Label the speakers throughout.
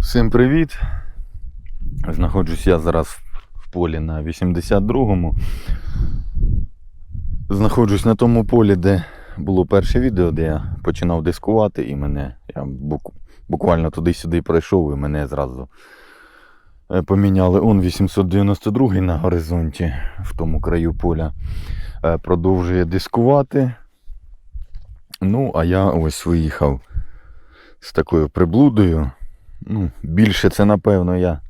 Speaker 1: Всім привіт! Знаходжусь я зараз в полі на 82-му. Знаходжусь на тому полі, де було перше відео, де я починав дискувати, і мене я буквально туди-сюди пройшов, і мене зразу е, поміняли. Он 892 на горизонті в тому краю поля. Е, Продовжує дискувати. Ну, а я ось виїхав з такою приблудою. Ну, більше це, напевно, я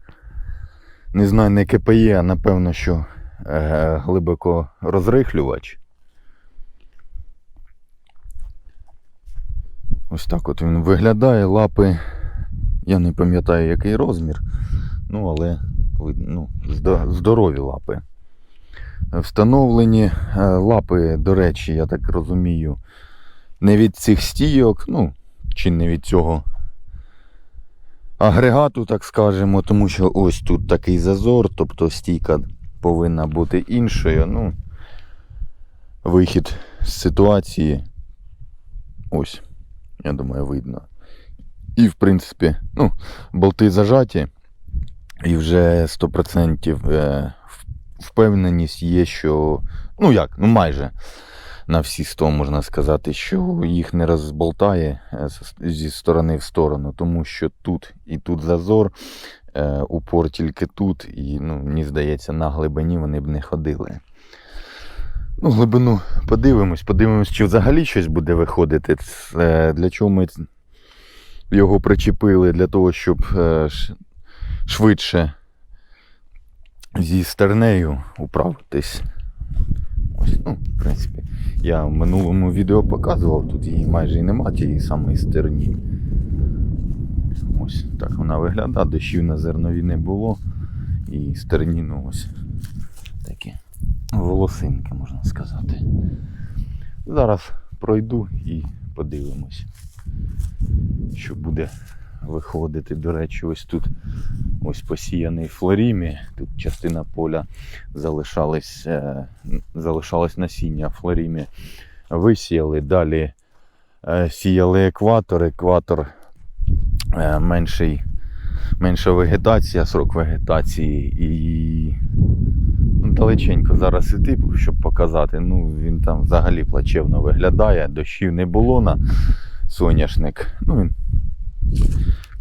Speaker 1: не знаю, не КПЄ, а напевно, що е, глибоко розрихлювач. Ось так от він виглядає, лапи. Я не пам'ятаю, який розмір. Ну, але ну, здорові лапи. Встановлені е, лапи, до речі, я так розумію, не від цих стійок, ну, чи не від цього агрегату, так скажемо, тому що ось тут такий зазор, тобто стійка повинна бути іншою. Ну, вихід з ситуації. Ось, я думаю, видно. І, в принципі, ну, болти зажаті, і вже 100% е, впевненість є, що. Ну як, ну майже на всі 100 можна сказати, що їх не розболтає е, зі сторони в сторону, тому що тут і тут зазор, е, упор тільки тут, і ну, мені здається, на глибині вони б не ходили. Ну, глибину подивимось, подивимось, чи взагалі щось буде виходити. Це, для чого ми його причепили? Для того, щоб е, швидше зі стернею управитись. Ось, ну, в принципі, я в минулому відео показував, тут її майже і нема, тієї самої стерні. Ось так вона виглядає, дощів на зернові не було. І стерні, ну ось такі волосинки, можна сказати. Зараз пройду і подивимось, що буде виходити. До речі, ось тут ось посіяний флорімі. Тут частина поля залишалась, е, залишалось насіння флорімі. Висіяли, далі е, сіяли екватор. Екватор е, менший, менша вегетація, срок вегетації і ну, далеченько зараз іти, щоб показати. Ну, він там взагалі плачевно виглядає, дощів не було на соняшник. Ну, він,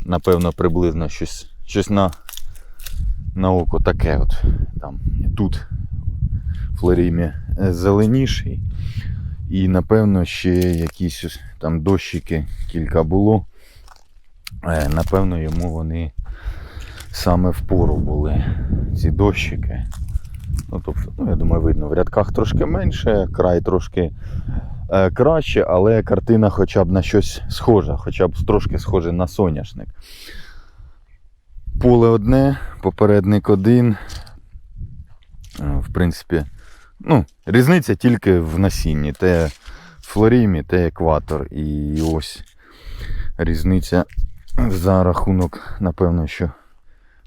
Speaker 1: напевно, приблизно щось, щось на, на око таке. От, там, тут флорімі е, зеленіший. І напевно ще якісь там дощики кілька було. Е, Напевно, йому вони саме в пору були, ці дощики. Ну, тобто, ну, я думаю, видно, в рядках трошки менше, край трошки е, краще, але картина хоча б на щось схожа, хоча б трошки схоже на соняшник. Поле одне, попередник один. Е, В принципі, ну, різниця тільки в насінні. Те флорімі, те екватор. І ось різниця за рахунок, напевно, що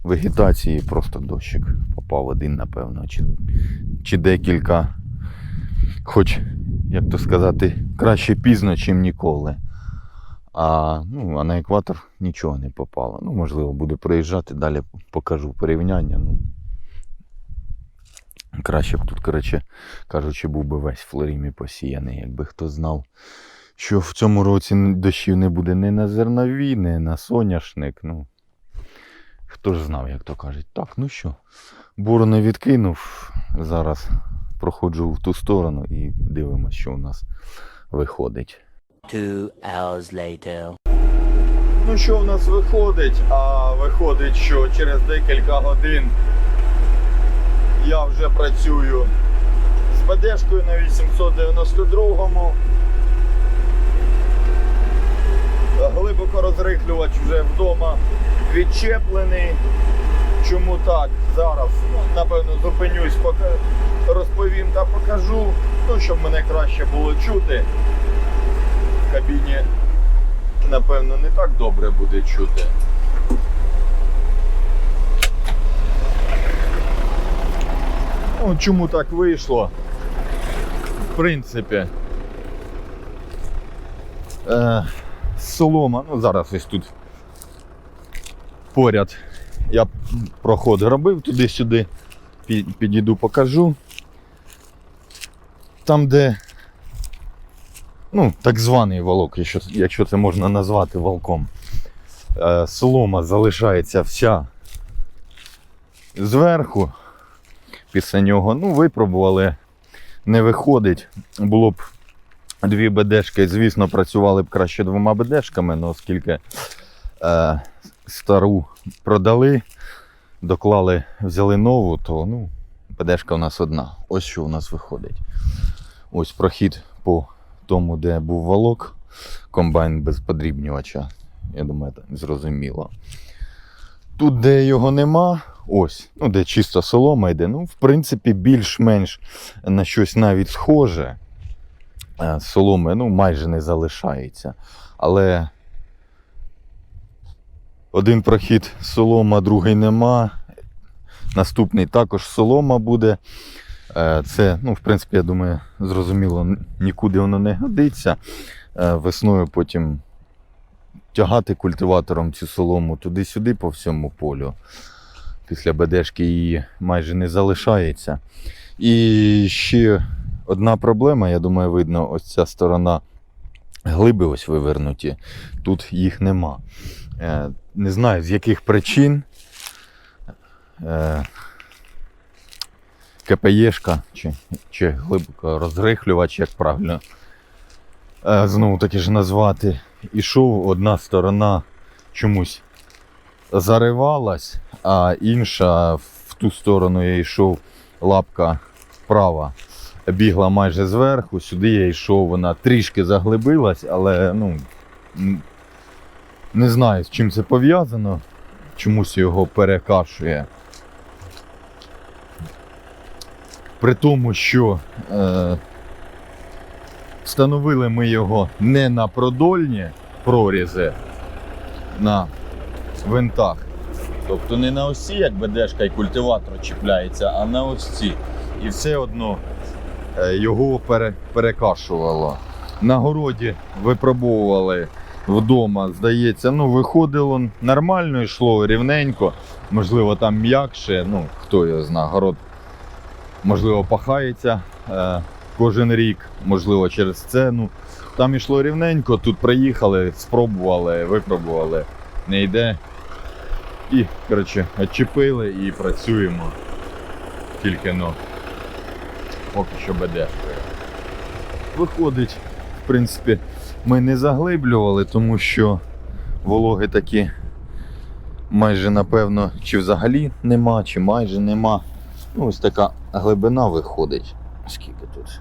Speaker 1: вегетації просто дощик попав один, напевно, чи, чи декілька. Хоч, як то сказати, краще пізно, чим ніколи. А, ну, а на екватор нічого не попало. Ну, можливо, буду приїжджати, далі покажу порівняння. Ну, краще б тут, коротше, кажучи, був би весь флорімі посіяний, якби хто знав, що в цьому році дощів не буде ні на зернові, ні на соняшник. Ну, хто ж знав, як то кажуть. Так, ну що, борони відкинув. Зараз проходжу в ту сторону і дивимося, що у нас виходить.
Speaker 2: Two hours later.
Speaker 1: Ну що в нас виходить? А виходить, що через декілька годин я вже працюю з БДшкою на 892-му. Глибоко розрихлювач вже вдома відчеплений. Чому так? Зараз, напевно, зупинюсь, розповім та покажу, ну, щоб мене краще було чути. В кабіні напевно, не так добре буде чути. Ну, чому так вийшло? В принципі. Е, солома, ну зараз ось тут поряд я проход робив туди-сюди. Пі- Підійду, покажу. Там, де ну, так званий волок, якщо, якщо це можна назвати волком. Е, солома залишається вся зверху. Після нього, ну, випробували, не виходить. Було б дві БДшки, звісно, працювали б краще двома БДшками, але оскільки е, стару продали, доклали, взяли нову, то ну, БДшка у нас одна. Ось що у нас виходить. Ось прохід по тому, де був валок, комбайн без подрібнювача. Я думаю, це зрозуміло. Тут, де його нема, ось, ну, де чисто солома йде, ну, в принципі, більш-менш на щось навіть схоже. Е, Соломи ну, майже не залишається. Але один прохід солома, другий нема. Наступний також солома буде. Е, Це, ну, в принципі, я думаю, зрозуміло, нікуди воно не годиться. Е, Весною потім тягати культиватором цю солому туди-сюди по всьому полю. Після БДшки її майже не залишається. І ще одна проблема, я думаю, видно, ось ця сторона глиби ось вивернуті. Тут їх нема. Е, Не знаю з яких причин. Е, КПЄшка чи, чи глибоко розрихлювач, як правильно е, знову таки ж назвати. Ішов одна сторона чомусь заривалась, а інша в ту сторону я йшов лапка права. Бігла майже зверху, сюди я йшов, вона трішки заглибилась, але ну, не знаю, з чим це пов'язано. Чомусь його перекашує. При тому, що е, встановили ми його не на продольні прорізи, на винтах. Тобто не на осі, як БДшка і культиватор чіпляється, а на ось ці. І все одно е, його пере, перекашувало. На городі випробовували вдома, здається, ну виходило нормально, йшло рівненько. Можливо, там м'якше, ну хто його знає, город можливо пахається е, кожен рік, можливо, через це. Ну, там йшло рівненько, тут приїхали, спробували, випробували, не йде. І, коротше, відчепили і працюємо. Тільки ну, поки що БДшкою. Виходить, в принципі, ми не заглиблювали, тому що вологи такі майже напевно, чи взагалі нема, чи майже нема. Ну, ось така глибина виходить. Скільки тут?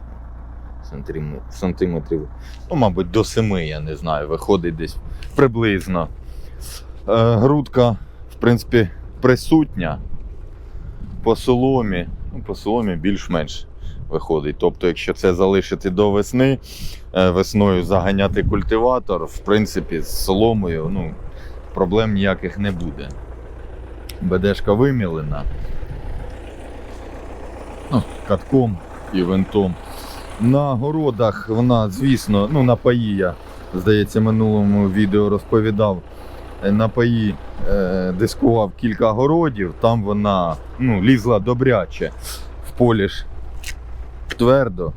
Speaker 1: Сантиметрів. Ну, мабуть, до 7, я не знаю, виходить десь приблизно. Е, грудка, в принципі, присутня. По соломі, ну, по соломі більш-менш виходить. Тобто, якщо це залишити до весни, е, весною заганяти культиватор, в принципі, з соломою ну, проблем ніяких не буде. БДшка вимілена. Ну, катком і винтом. На городах вона, звісно, ну на паї я, здається, минулому відео розповідав. Е, На паї е, дискував кілька городів, там вона ну, лізла добряче. В полі ж твердо.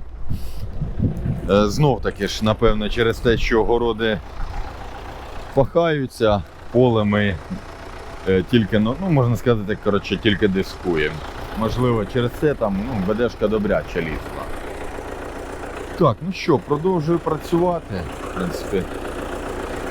Speaker 1: Е, знов таки ж, напевно, через те, що городи пахаються, поле ми е, тільки, ну, ну, можна сказати, коротше, тільки дискуємо. Можливо, через це там ну, ведешка добряче лізла. Так, ну що, продовжую працювати. В принципі,